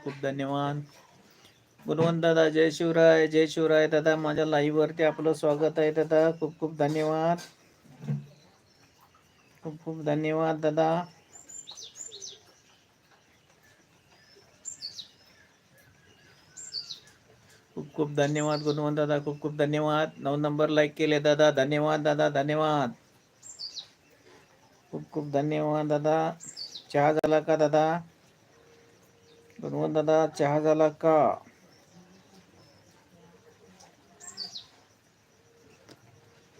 खूप खूप धन्यवाद. गुणवंत दादा जय शिवराय जय शिवराय. दादा माझ्या लाईव्ह वरती आपलं स्वागत आहे. दादा खूप खूप धन्यवाद. खूप खूप धन्यवाद दादा. खूप खूप धन्यवाद गुणवंत दादा. खूप खूप धन्यवाद. नऊ नंबर लाईक केले दादा. धन्यवाद दादा. धन्यवाद. खूप खूप धन्यवाद दादा. चहा झाला का दादा? गुणवंत दादा चहा झाला का?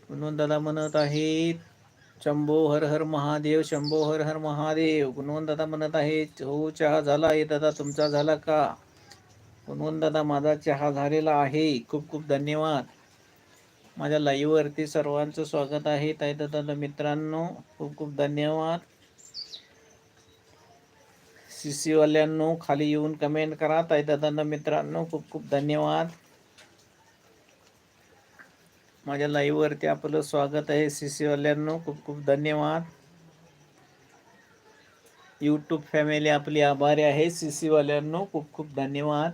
गुणवंत दादा म्हणत आहेत शंभो हर हर महादेव शंभो हर हर महादेव. गुणवंत दादा म्हणत आहेत हो चहा झाला आहे दादा तुमचा झाला का? गुणवंत दादा माझा चहा झालेला आहे. खूप खूप धन्यवाद. माझ्या लाईव्हवरती सर्वांचं स्वागत आहे. ताई दादा मित्रांनो खूप खूप धन्यवाद. सी वाल्यांनो खाली येऊन कमेंट करा. ताई दादा मित्रांनो, खूप खूप धन्यवाद. माझ्या लाईव्ह वरती आपलं स्वागत सी सी वाल्यांनो, खूप खूप धन्यवाद. यूट्यूब फॅमिली आपली आभारी आहे. सी सी वाल्यांनो, खूप खूप धन्यवाद.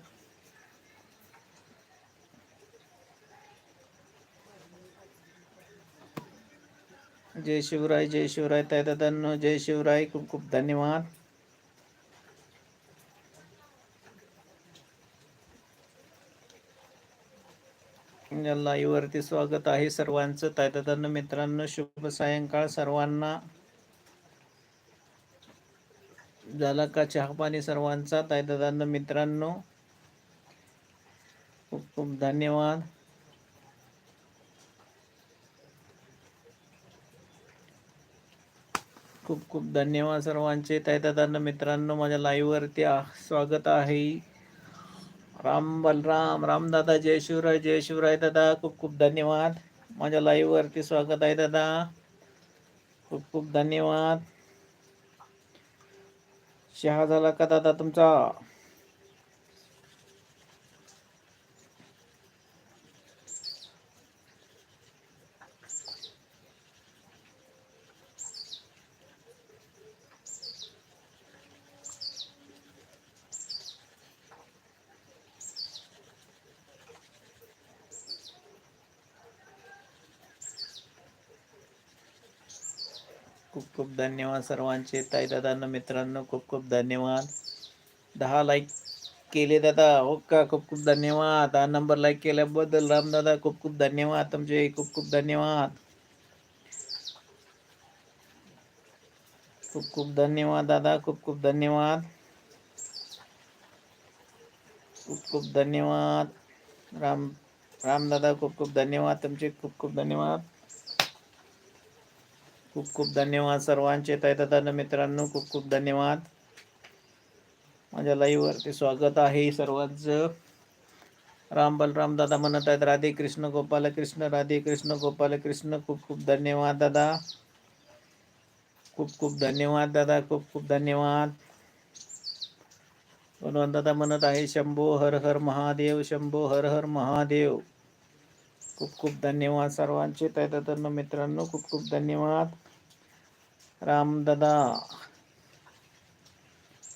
जय शिवराय जय शिवराय. ताई दादांनो, जय शिवराय, खूप खूप धन्यवाद. लाईव्हवरती स्वागत आहे सर्वांचं. तायदादांना मित्रांनो शुभ सायंकाळ सर्वांना. झाला का चहा पाणी सर्वांचा? तायदादांना मित्रांनो खूप खूप धन्यवाद. खूप खूप धन्यवाद सर्वांचे. तायदादांना मित्रांनो माझ्या लाईव्हवरती आ- स्वागत आहे. राम बलराम राम. दादा जय शिवराय जय शिवराय दादा. खूप खूप धन्यवाद. माझ्या लाईव्हवरती स्वागत आहे दादा. खूप खूप धन्यवाद. शहा झाला का दादा तुमचा? खूप खूप धन्यवाद सर्वांचे ताई दादांना मित्रांनो खूप खूप धन्यवाद दहा लाईक केले दादा हो का खूप खूप धन्यवाद हा नंबर लाईक केल्याबद्दल राम दादा खूप खूप धन्यवाद तुमचे खूप खूप धन्यवाद खूप खूप धन्यवाद दादा खूप खूप धन्यवाद खूप खूप धन्यवाद राम राम दादा खूप खूप धन्यवाद तुमचे खूप खूप धन्यवाद खूप खूप धन्यवाद सर्वांचे. तैतदान दादा मित्रांनो खूप खूप धन्यवाद. माझ्या लाईव्हवरती स्वागत आहे सर्वांचं. राम बलराम दादा म्हणत आहेत राधे कृष्ण गोपाल कृष्ण राधे कृष्ण गोपाल कृष्ण खूप खूप धन्यवाद दादा. खूप खूप धन्यवाद दादा खूप खूप धन्यवाद. हनुमान दादा म्हणत आहे शंभो हर हर महादेव शंभो हर हर महादेव. खूप खूप धन्यवाद सर्वांचे. ताई मित्रांनो खूप खूप धन्यवाद. रामदादा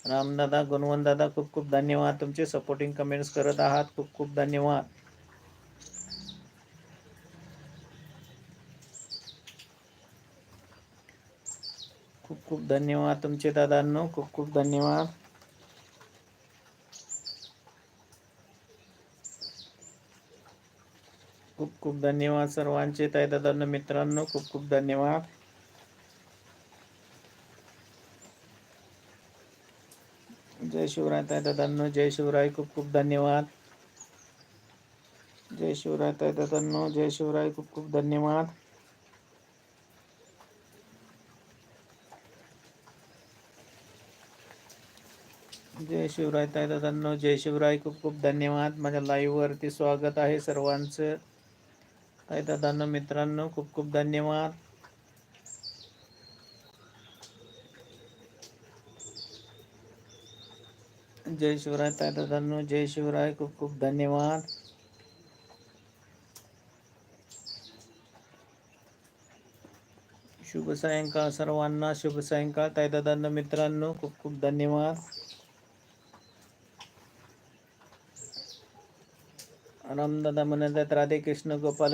रामदादा गुणवंत दादा खूप खूप धन्यवाद. तुमचे सपोर्टिंग कमेंट्स करत आहात. खूप खूप धन्यवाद. खूप खूप धन्यवाद तुमचे दादांनो. खूप खूप धन्यवाद. खूप खूप धन्यवाद सर्वांचे ताई दादांना मित्रांनो खूप खूप धन्यवाद. जय शिवराय ताई दादांनो जय शिवराय खूप खूप धन्यवाद. जय शिवराय ताई दादांनो जय शिवराय खूप खूप धन्यवाद. जय शिवराय ताई दादांनो जय शिवराय खूप खूप धन्यवाद. माझ्या लाईव्ह वरती स्वागत आहे सर्वांचं. काही दादांना मित्रांनो खूप खूप धन्यवाद. जय शिवराय ताई दादांनो जय शिवराय खूप खूप धन्यवाद. शुभ सायंकाळ सर्वांना शुभ सायंकाळ ताई दादांना मित्रांनो खूप खूप धन्यवाद. रामदादा म्हणत आहेत राधे कृष्ण गोपाल